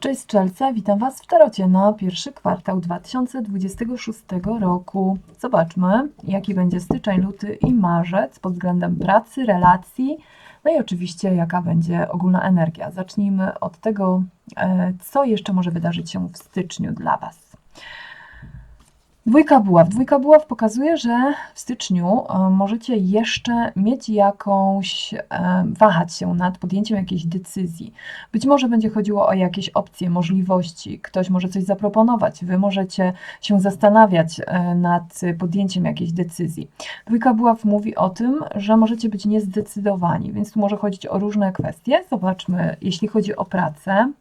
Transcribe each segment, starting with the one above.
Cześć Strzelce, witam Was w tarocie na pierwszy kwartał 2026 roku. Zobaczmy, jaki będzie styczeń, luty i marzec pod względem pracy, relacji, no i oczywiście jaka będzie ogólna energia. Zacznijmy od tego, e, co jeszcze może wydarzyć się w styczniu dla Was. Dwójka buław. Dwójka buław pokazuje, że w styczniu e, możecie jeszcze mieć jakąś, e, wahać się nad podjęciem jakiejś decyzji. Być może będzie chodziło o jakieś opcje, możliwości, ktoś może coś zaproponować, wy możecie się zastanawiać e, nad podjęciem jakiejś decyzji. Dwójka buław mówi o tym, że możecie być niezdecydowani, więc tu może chodzić o różne kwestie. Zobaczmy, jeśli chodzi o pracę.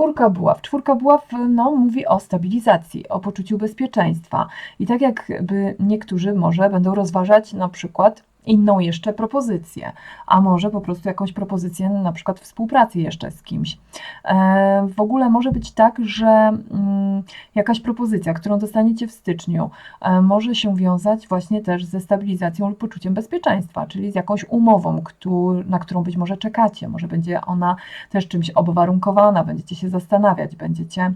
Czwórka buław. Czwórka buław no, mówi o stabilizacji, o poczuciu bezpieczeństwa. I tak jakby niektórzy może będą rozważać na przykład inną jeszcze propozycję, a może po prostu jakąś propozycję na przykład współpracy jeszcze z kimś. E, w ogóle może być tak, że mm, jakaś propozycja, którą dostaniecie w styczniu, e, może się wiązać właśnie też ze stabilizacją lub poczuciem bezpieczeństwa, czyli z jakąś umową, na którą być może czekacie. Może będzie ona też czymś obwarunkowana, będziecie się zastanawiać, będziecie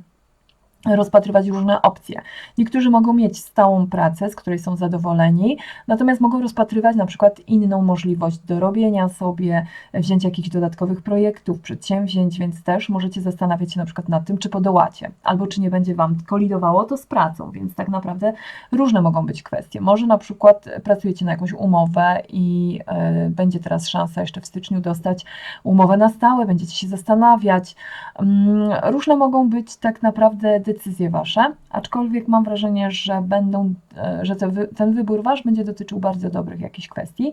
rozpatrywać różne opcje. Niektórzy mogą mieć stałą pracę, z której są zadowoleni, natomiast mogą rozpatrywać na przykład inną możliwość dorobienia sobie, wzięcia jakichś dodatkowych projektów, przedsięwzięć, więc też możecie zastanawiać się na przykład nad tym, czy podołacie, albo czy nie będzie Wam kolidowało to z pracą, więc tak naprawdę różne mogą być kwestie. Może na przykład pracujecie na jakąś umowę i y, będzie teraz szansa jeszcze w styczniu dostać umowę na stałe, będziecie się zastanawiać. Mm, różne mogą być tak naprawdę Wasze, aczkolwiek mam wrażenie, że będą, e, że ten wybór Wasz będzie dotyczył bardzo dobrych jakichś kwestii.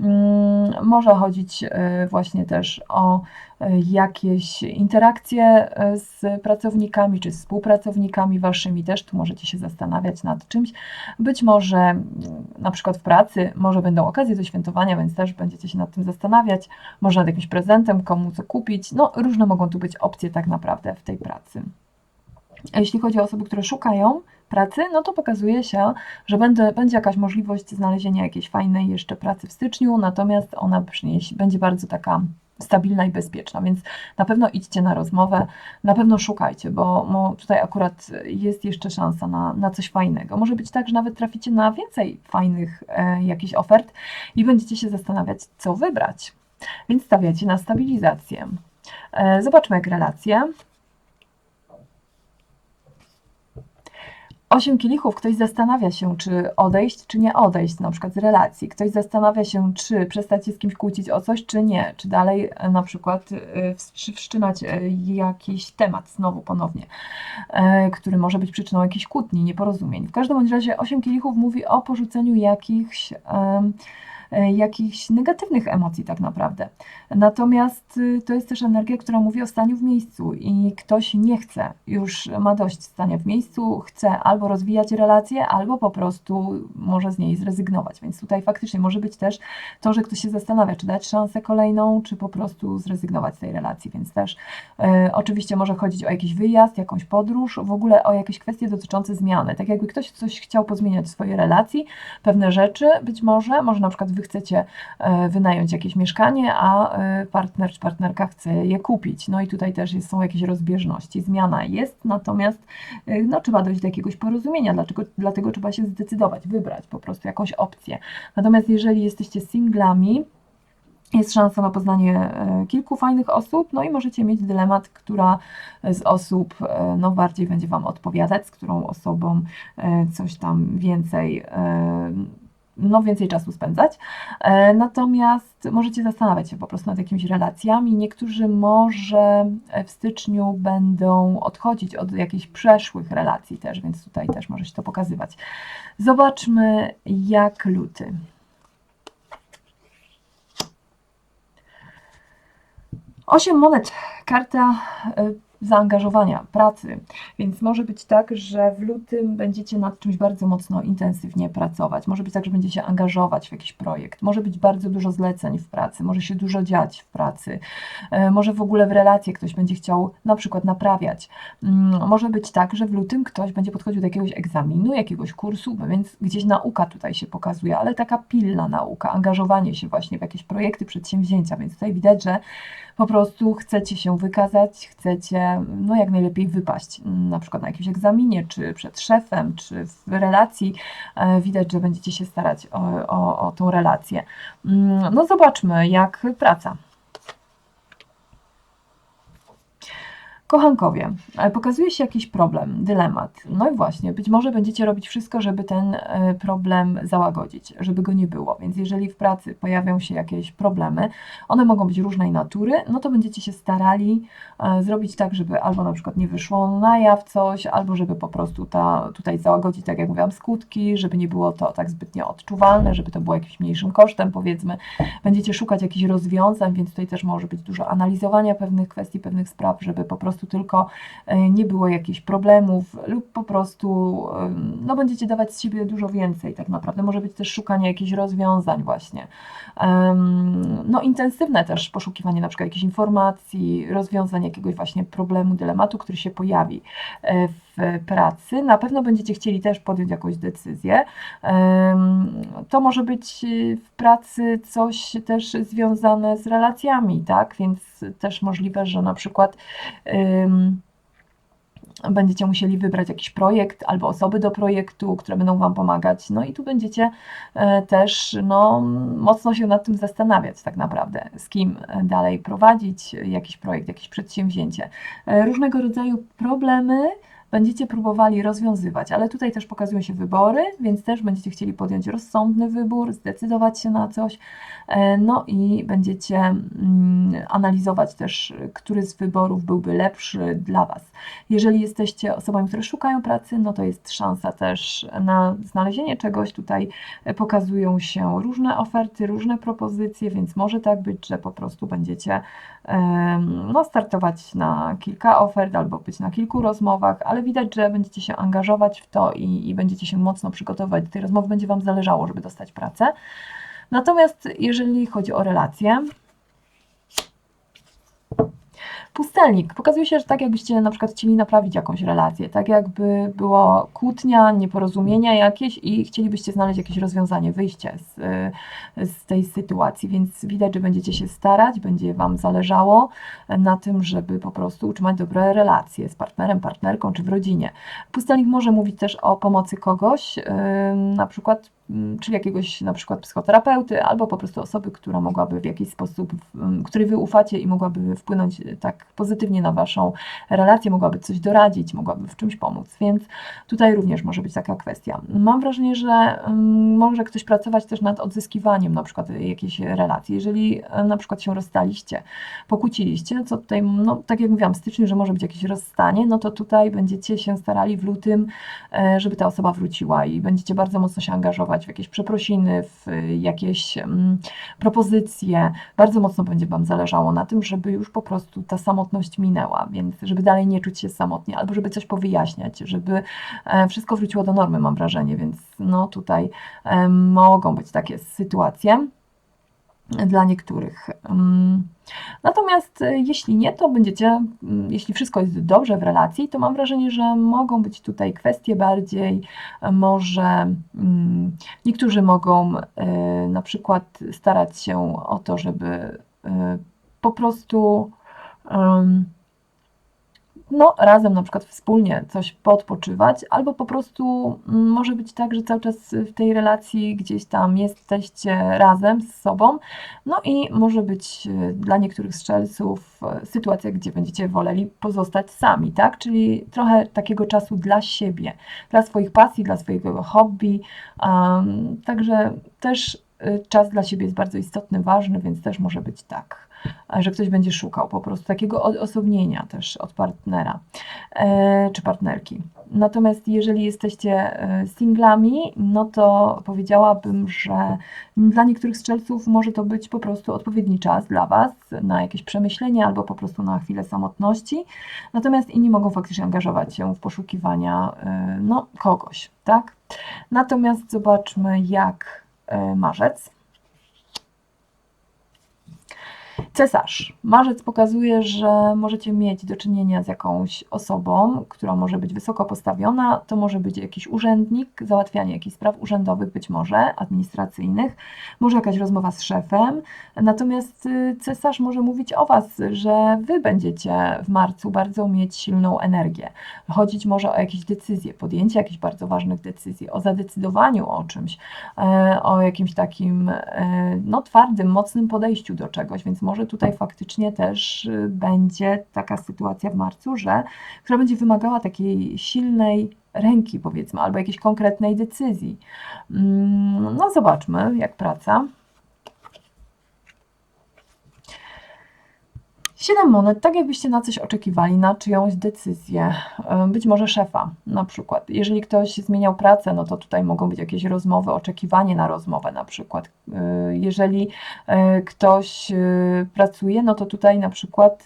Mm, Może chodzić e, właśnie też o e, jakieś interakcje z pracownikami czy z współpracownikami Waszymi też, tu możecie się zastanawiać nad czymś. Być może mm, na przykład w pracy, może będą okazje do świętowania, więc też będziecie się nad tym zastanawiać, może nad jakimś prezentem, komu co kupić. No, różne mogą tu być opcje tak naprawdę w tej pracy. Jeśli chodzi o osoby, które szukają pracy, no to pokazuje się, że będzie, będzie jakaś możliwość znalezienia jakiejś fajnej jeszcze pracy w styczniu, natomiast ona przyniesie, będzie bardzo taka stabilna i bezpieczna, więc na pewno idźcie na rozmowę, na pewno szukajcie, bo, bo tutaj akurat jest jeszcze szansa na, na coś fajnego. Może być tak, że nawet traficie na więcej fajnych e, jakichś ofert i będziecie się zastanawiać, co wybrać. Więc stawiacie na stabilizację. E, zobaczmy, jak relacje. Osiem kielichów, ktoś zastanawia się, czy odejść, czy nie odejść, na przykład z relacji. Ktoś zastanawia się, czy przestać się z kimś kłócić o coś, czy nie. Czy dalej e, na przykład e, wszczynać e, jakiś temat znowu ponownie, który może być przyczyną jakichś kłótni, nieporozumień. W każdym razie osiem kielichów mówi o porzuceniu jakichś, e, jakichś negatywnych emocji tak naprawdę. Natomiast y, to jest też energia, która mówi o staniu w miejscu i ktoś nie chce, już ma dość stania w miejscu, chce albo rozwijać relację, albo po prostu może z niej zrezygnować. Więc tutaj faktycznie może być też to, że ktoś się zastanawia, czy dać szansę kolejną, czy po prostu zrezygnować z tej relacji. Więc też e, oczywiście może chodzić o jakiś wyjazd, jakąś podróż, w ogóle o jakieś kwestie dotyczące zmiany. Tak jakby ktoś coś chciał pozmieniać w swojej relacji, pewne rzeczy być może, może na przykład wy chcecie e, wynająć jakieś mieszkanie, a e, partner czy partnerka chce je kupić. No i tutaj też jest, są jakieś rozbieżności. Zmiana jest, natomiast e, no, trzeba dojść do jakiegoś porozumienia, dlaczego, dlatego trzeba się zdecydować, wybrać po prostu jakąś opcję. Natomiast jeżeli jesteście singlami, jest szansa na poznanie kilku fajnych osób, no i możecie mieć dylemat, która z osób no, bardziej będzie Wam odpowiadać, z którą osobą coś tam więcej, no, więcej czasu spędzać. E, Natomiast możecie zastanawiać się po prostu nad jakimiś relacjami. Niektórzy może w styczniu będą odchodzić od jakichś przeszłych relacji też, więc tutaj też może się to pokazywać. Zobaczmy, jak luty. Osiem monet. Karta y, zaangażowania, pracy. Więc może być tak, że w lutym będziecie nad czymś bardzo mocno intensywnie pracować. Może być tak, że będziecie angażować w jakiś projekt. Może być bardzo dużo zleceń w pracy, może się dużo dziać w pracy. E, może w ogóle w relacje ktoś będzie chciał na przykład naprawiać. Mm, Może być tak, że w lutym ktoś będzie podchodził do jakiegoś egzaminu, jakiegoś kursu, więc gdzieś nauka tutaj się pokazuje, ale taka pilna nauka, angażowanie się właśnie w jakieś projekty, przedsięwzięcia, więc tutaj widać, że po prostu chcecie się wykazać, chcecie no jak najlepiej wypaść, na przykład na jakimś egzaminie, czy przed szefem, czy w relacji. E, Widać, że będziecie się starać o, o, o tą relację. Mm, No zobaczmy, jak praca. Kochankowie, e, pokazuje się jakiś problem, dylemat. No i właśnie, być może będziecie robić wszystko, żeby ten e, problem załagodzić, żeby go nie było. Więc jeżeli w pracy pojawią się jakieś problemy, one mogą być różnej natury, no to będziecie się starali e, zrobić tak, żeby albo na przykład nie wyszło na jaw coś, albo żeby po prostu ta, tutaj załagodzić, tak jak mówiłam, skutki, żeby nie było to tak zbytnio odczuwalne, żeby to było jakimś mniejszym kosztem, powiedzmy. Będziecie szukać jakichś rozwiązań, więc tutaj też może być dużo analizowania pewnych kwestii, pewnych spraw, żeby po prostu tylko e, nie było jakichś problemów lub po prostu em, no, będziecie dawać z siebie dużo więcej tak naprawdę. Może być też szukanie jakichś rozwiązań właśnie. No intensywne też poszukiwanie na przykład jakichś informacji, rozwiązań jakiegoś właśnie problemu, dylematu, który się pojawi e, pracy. Na pewno będziecie chcieli też podjąć jakąś decyzję. To może być y, w pracy coś też związane z relacjami, tak? Więc też możliwe, że na przykład będziecie musieli wybrać jakiś projekt albo osoby do projektu, które będą Wam pomagać. No i tu będziecie e, też no, mocno się nad tym zastanawiać tak naprawdę, z kim e, dalej prowadzić jakiś projekt, jakieś przedsięwzięcie. E, Różnego rodzaju problemy będziecie próbowali rozwiązywać, ale tutaj też pokazują się wybory, więc też będziecie chcieli podjąć rozsądny wybór, zdecydować się na coś, e, no i będziecie mm, analizować też, który z wyborów byłby lepszy dla Was. Jeżeli jesteście osobami, które szukają pracy, no to jest szansa też na znalezienie czegoś. Tutaj e, pokazują się różne oferty, różne propozycje, więc może tak być, że po prostu będziecie no, startować na kilka ofert albo być na kilku rozmowach, ale widać, że będziecie się angażować w to i, i będziecie się mocno przygotowywać do tej rozmowy, będzie Wam zależało, żeby dostać pracę. Natomiast jeżeli chodzi o relacje, Pustelnik. Pokazuje się, że tak jakbyście na przykład chcieli naprawić jakąś relację, tak jakby było kłótnia, nieporozumienia jakieś i chcielibyście znaleźć jakieś rozwiązanie, wyjście z, y, z tej sytuacji, więc widać, że będziecie się starać, będzie Wam zależało na tym, żeby po prostu utrzymać dobre relacje z partnerem, partnerką czy w rodzinie. Pustelnik może mówić też o pomocy kogoś, y, na przykład czy jakiegoś na przykład psychoterapeuty, albo po prostu osoby, która mogłaby w jakiś sposób, w- której wy ufacie i mogłaby wpłynąć e, tak pozytywnie na waszą relację, mogłaby coś doradzić, mogłaby w czymś pomóc, więc tutaj również może być taka kwestia. Mam wrażenie, że mm, może ktoś pracować też nad odzyskiwaniem na przykład jakiejś relacji. Jeżeli e, na przykład się rozstaliście, pokłóciliście, co tutaj, no tak jak mówiłam, w styczniu, że może być jakieś rozstanie, no to tutaj będziecie się starali w lutym, e, żeby ta osoba wróciła i będziecie bardzo mocno się angażować w jakieś przeprosiny, w jakieś mm, propozycje. Bardzo mocno będzie Wam zależało na tym, żeby już po prostu ta samotność minęła, więc żeby dalej nie czuć się samotnie, albo żeby coś powyjaśniać, żeby e, wszystko wróciło do normy, mam wrażenie, więc no tutaj e, mogą być takie sytuacje dla niektórych. Natomiast e, jeśli nie, to będziecie, jeśli wszystko jest dobrze w relacji, to mam wrażenie, że mogą być tutaj kwestie bardziej, e, może niektórzy mogą e, na przykład starać się o to, żeby po prostu no, razem na przykład wspólnie coś podpoczywać, albo po prostu mm, może być tak, że cały czas w tej relacji gdzieś tam jesteście razem z sobą, no i może być e, dla niektórych strzelców e, sytuacja, gdzie będziecie woleli pozostać sami, tak? Czyli trochę takiego czasu dla siebie, dla swoich pasji, dla swojego hobby. Um, także też y, czas dla siebie jest bardzo istotny, ważny, więc też może być tak, że ktoś będzie szukał po prostu takiego odosobnienia też od partnera e, czy partnerki. Natomiast jeżeli jesteście e, singlami, no to powiedziałabym, że dla niektórych strzelców może to być po prostu odpowiedni czas dla Was na jakieś przemyślenie albo po prostu na chwilę samotności. Natomiast inni mogą faktycznie angażować się w poszukiwania e, no, kogoś, tak? Natomiast zobaczmy, jak marzec. Cesarz. Marzec pokazuje, że możecie mieć do czynienia z jakąś osobą, która może być wysoko postawiona. To może być jakiś urzędnik, załatwianie jakichś spraw urzędowych, być może administracyjnych, może jakaś rozmowa z szefem. Natomiast y, cesarz może mówić o Was, że Wy będziecie w marcu bardzo mieć silną energię. Chodzić może o jakieś decyzje, podjęcie jakichś bardzo ważnych decyzji, o zadecydowaniu o czymś, e, o jakimś takim e, no, twardym, mocnym podejściu do czegoś, więc może tutaj faktycznie też y, będzie taka sytuacja w marcu, że która będzie wymagała takiej silnej ręki, powiedzmy, albo jakiejś konkretnej decyzji. Mm, no, zobaczmy, jak praca. Siedem monet, tak jakbyście na coś oczekiwali, na czyjąś decyzję, być może szefa na przykład. Jeżeli ktoś zmieniał pracę, no to tutaj mogą być jakieś rozmowy, oczekiwanie na rozmowę na przykład. Y, jeżeli y, ktoś y, pracuje, no to tutaj na przykład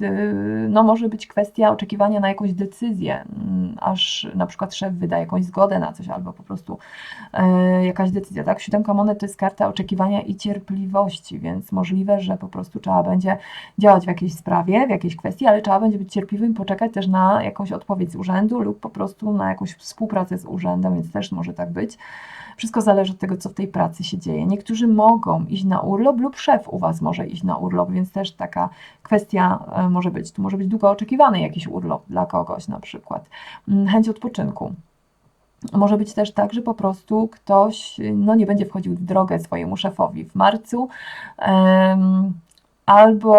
no może być kwestia oczekiwania na jakąś decyzję, aż na przykład szef wyda jakąś zgodę na coś, albo po prostu jakaś decyzja. Tak, siódemka monet to jest karta oczekiwania i cierpliwości, więc możliwe, że po prostu trzeba będzie działać w jakiejś sprawie w jakiejś kwestii, ale trzeba będzie być cierpliwym poczekać też na jakąś odpowiedź z urzędu lub po prostu na jakąś współpracę z urzędem, więc też może tak być. Wszystko zależy od tego, co w tej pracy się dzieje. Niektórzy mogą iść na urlop lub szef u Was może iść na urlop, więc też taka kwestia e, może być. Tu może być długo oczekiwany jakiś urlop dla kogoś na przykład. Mm, chęć odpoczynku. Może być też tak, że po prostu ktoś no, nie będzie wchodził w drogę swojemu szefowi w marcu. Albo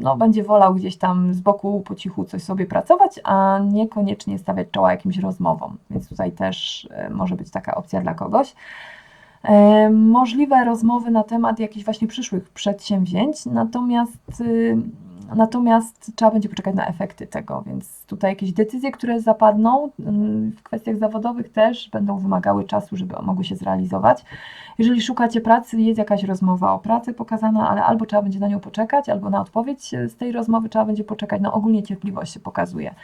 no, będzie wolał gdzieś tam z boku po cichu coś sobie pracować, a niekoniecznie stawiać czoła jakimś rozmowom. Więc tutaj też e, może być taka opcja dla kogoś. E, możliwe rozmowy na temat jakichś właśnie przyszłych przedsięwzięć, natomiast y, Natomiast trzeba będzie poczekać na efekty tego, więc tutaj jakieś decyzje, które zapadną mm, w kwestiach zawodowych też będą wymagały czasu, żeby mogły się zrealizować. Jeżeli szukacie pracy, jest jakaś rozmowa o pracy pokazana, ale albo trzeba będzie na nią poczekać, albo na odpowiedź z tej rozmowy trzeba będzie poczekać. No ogólnie cierpliwość się pokazuje,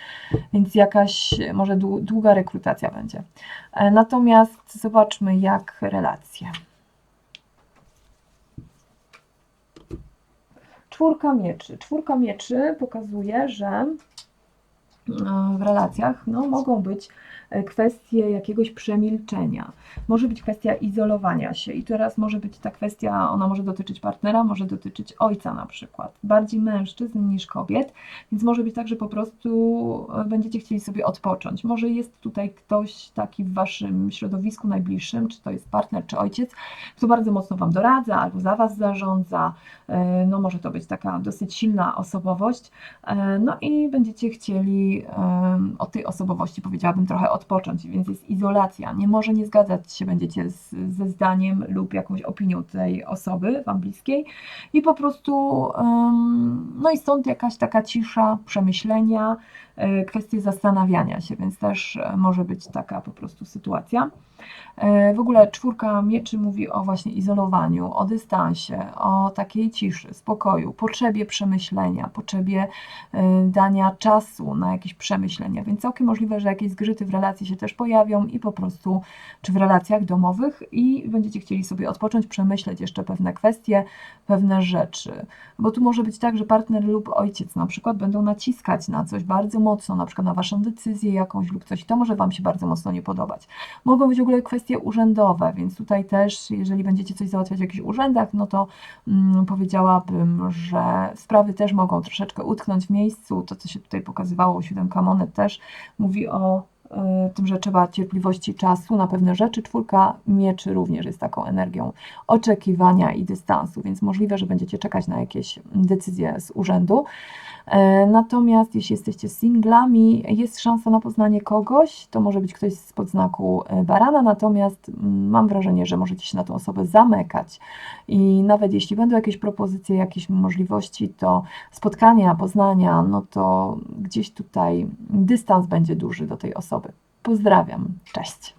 więc jakaś może długa rekrutacja będzie. E, natomiast zobaczmy, jak relacje. Czwórka mieczy. Czwórka mieczy pokazuje, że e, w relacjach no, mogą być kwestię jakiegoś przemilczenia. Może być kwestia izolowania się i teraz może być ta kwestia, ona może dotyczyć partnera, może dotyczyć ojca na przykład, bardziej mężczyzn niż kobiet, więc może być tak, że po prostu e, będziecie chcieli sobie odpocząć. Może jest tutaj ktoś taki w waszym środowisku najbliższym, czy to jest partner, czy ojciec, kto bardzo mocno wam doradza albo za was zarządza. E, no może to być taka dosyć silna osobowość. No i będziecie chcieli od tej osobowości, powiedziałabym, trochę odpocząć, więc jest izolacja. Nie może nie zgadzać się będziecie z, ze zdaniem lub jakąś opinią tej osoby Wam bliskiej i po prostu, no i stąd jakaś taka cisza, przemyślenia, kwestie zastanawiania się, więc też e, może być taka po prostu sytuacja. E, w ogóle czwórka mieczy mówi o właśnie izolowaniu, o dystansie, o takiej ciszy, spokoju, potrzebie przemyślenia, potrzebie e, dania czasu na jakieś przemyślenia, więc całkiem możliwe, że jakieś zgrzyty w relacji się też pojawią i po prostu, czy w relacjach domowych i będziecie chcieli sobie odpocząć, przemyśleć jeszcze pewne kwestie, pewne rzeczy, bo tu może być tak, że partner lub ojciec na przykład będą naciskać na coś bardzo mocno, na przykład na Waszą decyzję jakąś lub coś i to może Wam się bardzo mocno nie podobać. Mogą być w ogóle kwestie urzędowe, więc tutaj też, jeżeli będziecie coś załatwiać w jakichś urzędach, no to mm, powiedziałabym, że sprawy też mogą troszeczkę utknąć w miejscu. To, co się tutaj pokazywało, siódemka monet też mówi o tym, że trzeba cierpliwości czasu na pewne rzeczy. Czwórka mieczy również jest taką energią oczekiwania i dystansu, więc możliwe, że będziecie czekać na jakieś decyzje z urzędu. E, Natomiast jeśli jesteście singlami, jest szansa na poznanie kogoś, to może być ktoś z podznaku e, barana, natomiast mm, mam wrażenie, że możecie się na tą osobę zamykać i nawet jeśli będą jakieś propozycje, jakieś możliwości, to spotkania, poznania, no to gdzieś tutaj dystans będzie duży do tej osoby. Pozdrawiam, cześć.